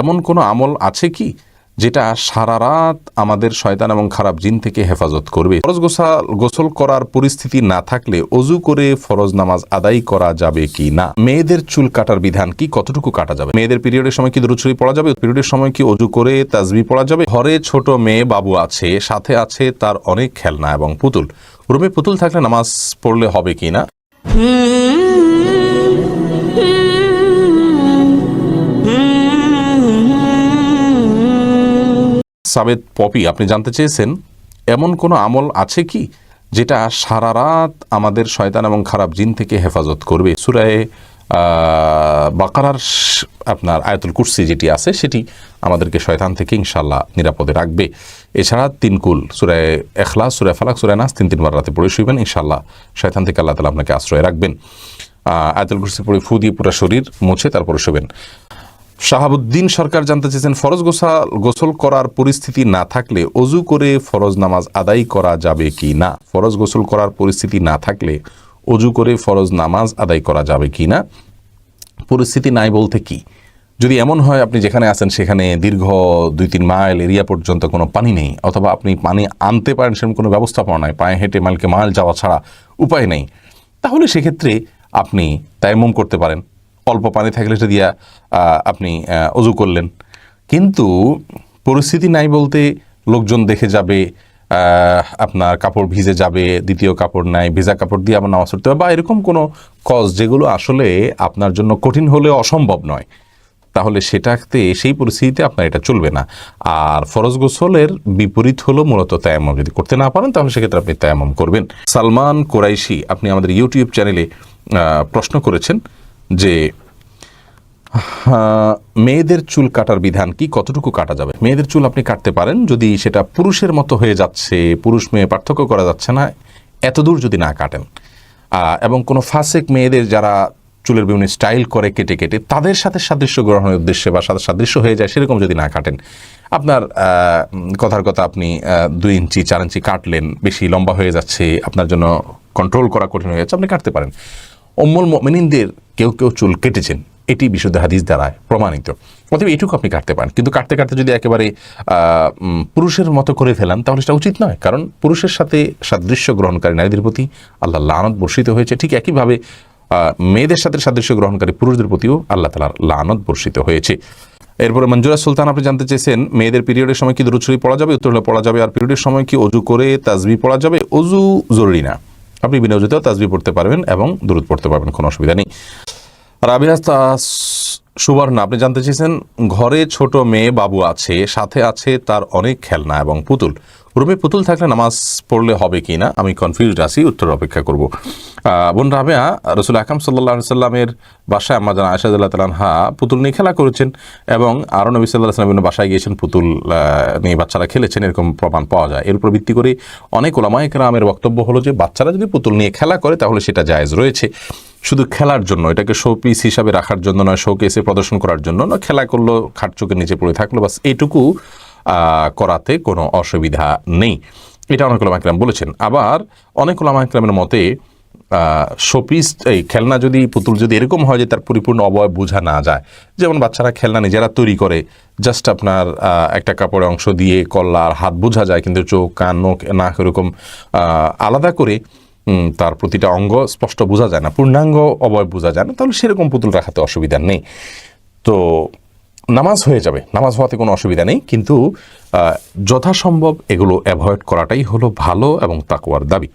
এমন কোনো আমল আছে কি যেটা সারা রাত আমাদের শয়তান এবং খারাপ জিন থেকে হেফাজত করবে? ফরজ গোসাল, গোসল করার পরিস্থিতি না থাকলে অজু করে ফরজ নামাজ আদায় করা যাবে কি না? মেয়েদের চুল কাটার বিধান কি কতটুকু কাটা যাবে? মেয়েদের পিরিয়ডের সময় কি দরুদ শরীফ পড়া যাবে? পিরিয়ডের সময় কি অজু করে তাজবি পড়া যাবে? ঘরে ছোট মেয়ে বাবু আছে, সাথে আছে তার অনেক খেলনা এবং পুতুল। রুমে পুতুল থাকলে নামাজ পড়লে হবে কি না? সাবেদ পপি, আপনি জানতে চেয়েছেন, এমন কোনো আমল আছে কি যেটা সারা রাত আমাদের শয়তান এবং খারাপ জিন থেকে হেফাজত করবে? সুরায় বাকারার আপনার আয়াতুল কুরসি যেটি আছে, সেটি আমাদেরকে শয়তান থেকে ইনশাল্লাহ নিরাপদে রাখবে। এছাড়া তিনকুল সুরায় এখলা সুরায় ফালাক সুরায় নাস, তিন তিনবার রাতে পড়ে শুইবেন ইনশাল্লাহ শয়তান থেকে আল্লাহ তালা আপনাকে আশ্রয় রাখবেন। আয়াতুল কুরসি পড়ে ফু দিয়ে পুরো শরীর মুছে তারপরে শুবেন। শাহাবুদ্দিন সরকার জানতে চেয়েছেন, ফরজ গোসাল গোসল করার পরিস্থিতি না থাকলে অজু করে ফরজ নামাজ আদায় করা যাবে কি না? ফরজ গোসল করার পরিস্থিতি না থাকলে অজু করে ফরজ নামাজ আদায় করা যাবে কি না? পরিস্থিতি নাই বলতে কি? যদি এমন হয়, আপনি যেখানে আছেন সেখানে দীর্ঘ দুই তিন মাইল এরিয়া পর্যন্ত কোনো পানি নেই, অথবা আপনি পানি আনতে পারেন সেরকম কোনো ব্যবস্থাপনা নাই, পায়ে হেঁটে মাইলকে মাইল যাওয়া ছাড়া উপায় নেই, তাহলে সেক্ষেত্রে আপনি তায়াম্মুম করতে পারেন। অল্প পানি থাকলে সেটা দিয়া আপনি অজু করলেন। কিন্তু পরিস্থিতি নাই বলতে লোকজন দেখে যাবে আপনার কাপড় ভিজে যাবে, দ্বিতীয় কাপড় নাই, ভেজা কাপড় দিয়ে আবার নামাজ পড়তে হবে বা এরকম কোনো কজ যেগুলো আসলে আপনার জন্য কঠিন হলে অসম্ভব নয়। তাহলে সেটাতে, সেই পরিস্থিতিতে আপনার এটা চলবে না। আর ফরজ গোসলের বিপরীত হলো মূলত তায়াম্মম। যদি করতে না পারেন, তাহলে সেক্ষেত্রে আপনি তায়াম্মম করবেন। সালমান কোরাইশি, আপনি আমাদের ইউটিউব চ্যানেলে প্রশ্ন করেছেন যে মেয়েদের চুল কাটার বিধান কি? কতটুকু কাটা যাবে? মেয়েদের চুল আপনি কাটতে পারেন, যদি সেটা পুরুষের মতো হয়ে যাচ্ছে, পুরুষ মেয়ে পার্থক্য করা যাচ্ছে না, এতদূর যদি না কাটেন। এবং কোনো ফাসেক মেয়েদের যারা চুলের বিভিন্ন স্টাইল করে কেটে কেটে, তাদের সাথে সাদৃশ্য গ্রহণের উদ্দেশ্যে বা সাথে সাদৃশ্য হয়ে যায়, সেরকম যদি না কাটেন। আপনার কথার কথা আপনি দুই ইঞ্চি, চার ইঞ্চি কাটলেন, বেশি লম্বা হয়ে যাচ্ছে, আপনার জন্য কন্ট্রোল করা কঠিন হয়ে যাচ্ছে, আপনি কাটতে পারেন। অম্মল মিনিনদের কেউ কেউ চুল কেটেছেন। এটি বিশুদ্ধ হাদিস দ্বারা প্রমাণিত। অতএব এটুকু আপনি কাটতে পারেন। কিন্তু কাটতে কাটতে যদি একেবারে পুরুষের মতো করে ফেলান, তাহলে সেটা উচিত নয়। কারণ পুরুষের সাথে সাদৃশ্য গ্রহণকারী নারীদের প্রতি আল্লাহ লানত বর্ষিত হয়েছে। ঠিক একইভাবে মেয়েদের সাথে সাদৃশ্য গ্রহণকারী পুরুষদের প্রতিও আল্লাহ তালার লানত বর্ষিত হয়েছে। এরপরে মঞ্জুরা সুলতান, আপনি জানতে চেয়েছেন, মেয়েদের পিরিয়ডের সময় কি দরুদ শরীফ পড়া যাবে, উত্তর পড়া যাবে, আর পিরিয়ডের সময় কি অজু করে তাজবি পড়া যাবে? অজু জরুরি না। আপনি বিনিয়োজিতেও তাজবি পড়তে পারবেন এবং দূরত পড়তে পারবেন, কোনো অসুবিধা নেই। রাবিয়া সুবর্ণা, আপনি জানতে চেয়েছেন, ঘরে ছোট মেয়ে বাবু আছে, সাথে আছে তার অনেক খেলনা এবং পুতুল। রুমে পুতুল থাকলে নামাজ পড়লে হবে কি না? আমি কনফিউজড আছি, উত্তর অপেক্ষা করব। বোন রাবেয়া, রসুল আকাম সাল্লাহ সাল্লামের বাসায় জানা আশাদুল্লাহ তালানহা পুতুল নিয়ে খেলা করেছেন এবং আরও নবী সাল্লাহ সাল্লামের বাসায় গিয়েছেন, পুতুল নিয়ে বাচ্চারা খেলেছেন, এরকম প্রমাণ পাওয়া যায়। এর উপর ভিত্তি করে অনেক ওলামায়ক রামের বক্তব্য হলো যে, বাচ্চারা যদি পুতুল নিয়ে খেলা করে, তাহলে সেটা জায়েজ রয়েছে। শুধু খেলার জন্য, এটাকে শো পিস হিসাবে রাখার জন্য নয় শোকেসে প্রদর্শন করার জন্য না খেলা করল, খাট চোখের নিচে পড়ে থাকল, বাস এইটুকু করাতে কোনো অসুবিধা নেই। এটা অনেক ওলামাইকরাম বলেছেন। আবার অনেক ওলামাইকরামের মতে শোপিস, এই খেলনা যদি, পুতুল যদি এরকম হয় যে তার পরিপূর্ণ অবয়ব বোঝা না যায়, যেমন বাচ্চারা খেলনা নিজেরা তৈরি করে জাস্ট আপনার একটা কাপড়ের অংশ দিয়ে কল্লা আর হাত বোঝা যায়, কিন্তু চোখ, কান নখ নাক এরকম আলাদা করে তার প্রতিটা অঙ্গ স্পষ্ট বোঝা যায় না, পূর্ণাঙ্গ অবয়ব বোঝা যায় না, তাহলে সেরকম পুতুল রাখাতে অসুবিধা নেই। তো নামাজ হয়ে যাবে। নামাজ হওয়াতে কোনো অসুবিধা নেই, কিন্তু যথাসম্ভব এগুলো অ্যাভয়েড করাটাই হলো ভালো এবং তাকুয়ার দাবি।